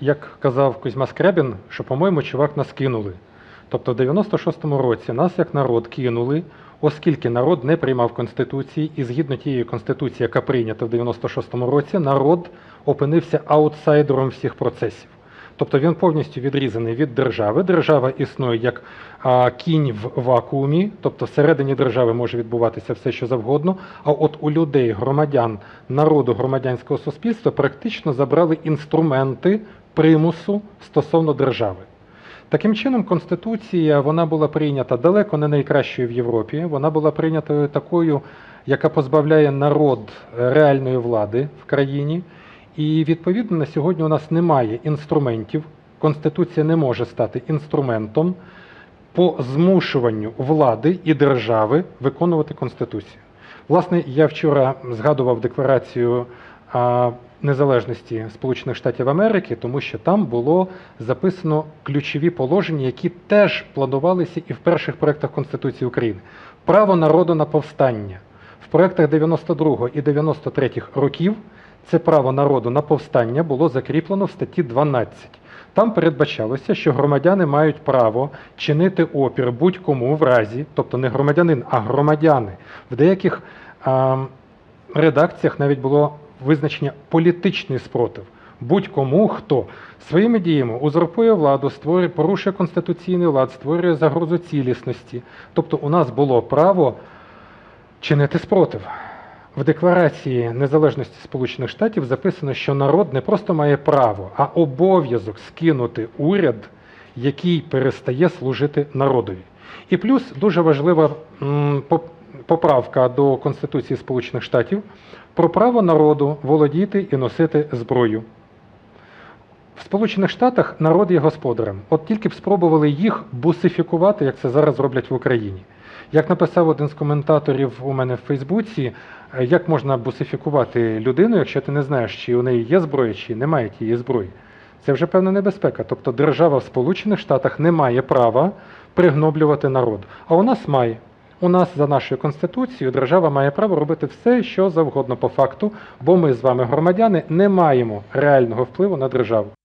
як казав Кузьма Скрябін, що, по-моєму, чувак нас кинули. Тобто в 96-му році нас як народ кинули, оскільки народ не приймав Конституції, і згідно тієї Конституції, яка прийнята в 96-му році, народ опинився аутсайдером всіх процесів. Тобто він повністю відрізаний від держави. Держава існує як а, кінь в вакуумі, тобто всередині держави може відбуватися все, що завгодно. А от у людей, громадян, народу, громадянського суспільства практично забрали інструменти примусу стосовно держави. Таким чином, Конституція вона була прийнята далеко не найкращою в Європі. Вона була прийнята такою, яка позбавляє народ е, реальної влади в країні. І відповідно на сьогодні у нас немає інструментів. Конституція не може стати інструментом по змушуванню влади і держави виконувати Конституцію. Власне, я вчора згадував декларацію незалежності Сполучених Штатів Америки, тому що там було записано ключові положення, які теж планувалися і в перших проєктах Конституції України. Право народу на повстання в проєктах 92 і 93 років. Це право народу на повстання було закріплено в статті 12. Там передбачалося, що громадяни мають право чинити опір будь-кому в разі, тобто не громадянин, а громадяни. В деяких а, редакціях навіть було визначення політичний спротив. Будь-кому, хто своїми діями узурпує владу, створює, порушує конституційний лад, створює загрозу цілісності. Тобто у нас було право чинити спротив. В Декларації Незалежності Сполучених Штатів записано, що народ не просто має право, а обов'язок скинути уряд, який перестає служити народові. І плюс дуже важлива поправка до Конституції Сполучених Штатів про право народу володіти і носити зброю. В Сполучених Штатах народ є господарем. От тільки б спробували їх бусифікувати, як це зараз роблять в Україні. Як написав один з коментаторів у мене в Фейсбуці, е, як можна бусифікувати людину, якщо ти не знаєш, чи у неї є зброя, чи немає тієї зброї. Це вже певна небезпека. Тобто держава в Сполучених Штатах не має права пригноблювати народ. А у нас має. У нас за нашою конституцією держава має право робити все, що завгодно по факту, бо ми з вами, громадяни, не маємо реального впливу на державу.